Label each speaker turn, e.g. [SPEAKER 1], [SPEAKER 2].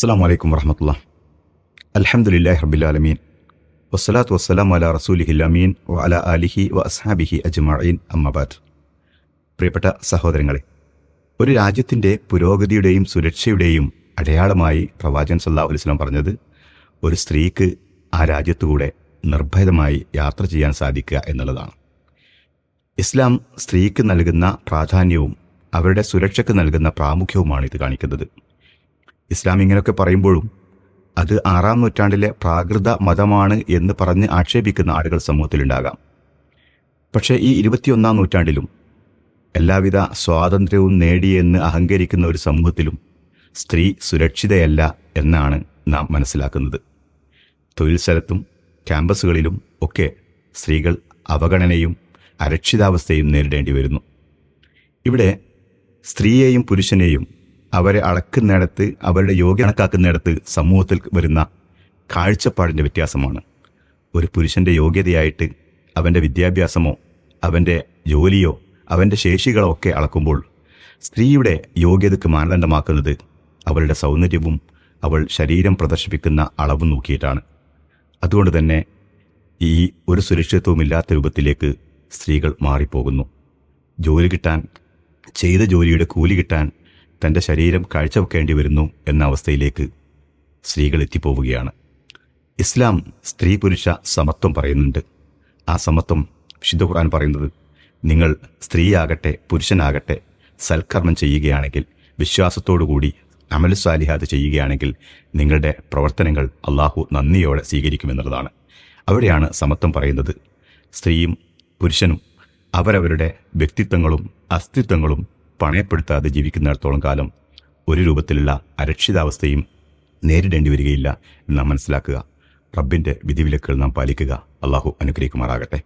[SPEAKER 1] അസ്സാം വലൈക്കും വർഹമത്തുള്ള അലഹമുല്ലാ റബിലാലമീൻ വസ്സലാത്തു വസ്സലാം അല റസൂലിഹിൽ അമീൻ അലിഹി വ അസ്ഹാബിഹി അജ്മീൻ അമ്മബാദ് പ്രിയപ്പെട്ട സഹോദരങ്ങളെ ഒരു രാജ്യത്തിന്റെ പുരോഗതിയുടെയും സുരക്ഷയുടെയും അടയാളമായി പ്രവാചകൻ സല്ലാ അലുസ്ലാം പറഞ്ഞത് ഒരു സ്ത്രീക്ക് ആ രാജ്യത്തുകൂടെ നിർഭയമായി യാത്ര ചെയ്യാൻ സാധിക്കുക എന്നുള്ളതാണ്. ഇസ്ലാം സ്ത്രീക്ക് നൽകുന്ന പ്രാധാന്യവും അവരുടെ സുരക്ഷയ്ക്ക് നൽകുന്ന പ്രാമുഖ്യവുമാണ് ഇത് കാണിക്കുന്നത്. ഇസ്ലാം ഇങ്ങനെയൊക്കെ പറയുമ്പോഴും അത് ആറാം നൂറ്റാണ്ടിലെ പ്രാകൃത മതമാണ് എന്ന് പറഞ്ഞ് ആക്ഷേപിക്കുന്ന ആളുകൾ സമൂഹത്തിലുണ്ടാകാം. പക്ഷേ ഈ ഇരുപത്തിയൊന്നാം നൂറ്റാണ്ടിലും എല്ലാവിധ സ്വാതന്ത്ര്യവും നേടിയെന്ന് അഹങ്കരിക്കുന്ന ഒരു സമൂഹത്തിലും സ്ത്രീ സുരക്ഷിതയല്ല എന്നാണ് നാം മനസ്സിലാക്കുന്നത്. തൊഴിൽ സ്ഥലത്തും ക്യാമ്പസുകളിലും ഒക്കെ സ്ത്രീകൾ അവഗണനയും അരക്ഷിതാവസ്ഥയും നേരിടേണ്ടി വരുന്നു. ഇവിടെ സ്ത്രീയെയും പുരുഷനെയും അവരെ അളക്കുന്നിടത്ത് അവരുടെ യോഗ്യ കണക്കാക്കുന്നിടത്ത് സമൂഹത്തിൽ വരുന്ന കാഴ്ചപ്പാടിന്റെ വ്യത്യാസമാണ്. ഒരു പുരുഷന്റെ യോഗ്യതയായിട്ട് അവന്റെ വിദ്യാഭ്യാസമോ അവന്റെ ജോലിയോ അവന്റെ ശേഷികളോ ഒക്കെ അളക്കുമ്പോൾ സ്ത്രീയുടെ യോഗ്യതയ്ക്ക് മാനദണ്ഡമാക്കുന്നത് അവളുടെ സൗന്ദര്യവും അവൾ ശരീരം പ്രദർശിപ്പിക്കുന്ന അളവും നോക്കിയിട്ടാണ്. അതുകൊണ്ട് തന്നെ ഈ ഒരു സുരക്ഷിതത്വമില്ലാത്ത രൂപത്തിലേക്ക് സ്ത്രീകൾ മാറിപ്പോകുന്നു. ജോലി കിട്ടാൻ ചെയ്ത ജോലിയുടെ കൂലി കിട്ടാൻ തന്റെ ശരീരം കാഴ്ചവെക്കേണ്ടി വരുന്നു എന്ന അവസ്ഥയിലേക്ക് സ്ത്രീകൾ എത്തിപ്പോവുകയാണ്. ഇസ്ലാം സ്ത്രീ പുരുഷ സമത്വം പറയുന്നുണ്ട്. ആ സമത്വം വിശുദ്ധ ഖുർആൻ പറയുന്നത് നിങ്ങൾ സ്ത്രീയാകട്ടെ പുരുഷനാകട്ടെ സൽക്കർമ്മം ചെയ്യുകയാണെങ്കിൽ വിശ്വാസത്തോടുകൂടി അമൽ സാലിഹാദ് ചെയ്യുകയാണെങ്കിൽ നിങ്ങളുടെ പ്രവർത്തനങ്ങൾ അള്ളാഹു നന്ദിയോടെ സ്വീകരിക്കുമെന്നുള്ളതാണ്. അവിടെയാണ് സമത്വം പറയുന്നത്. സ്ത്രീയും പുരുഷനും അവരവരുടെ വ്യക്തിത്വങ്ങളും അസ്തിത്വങ്ങളും പണയപ്പെടുത്താതെ ജീവിക്കുന്നിടത്തോളം കാലം ഒരു രൂപത്തിലുള്ള അരക്ഷിതാവസ്ഥയും നേരിടേണ്ടി വരികയില്ല എന്ന് നാം മനസ്സിലാക്കുക. റബ്ബിന്റെ വിധിവിലക്കുകൾ നാം പാലിക്കുക. അള്ളാഹു അനുഗ്രഹിക്കുമാറാകട്ടെ.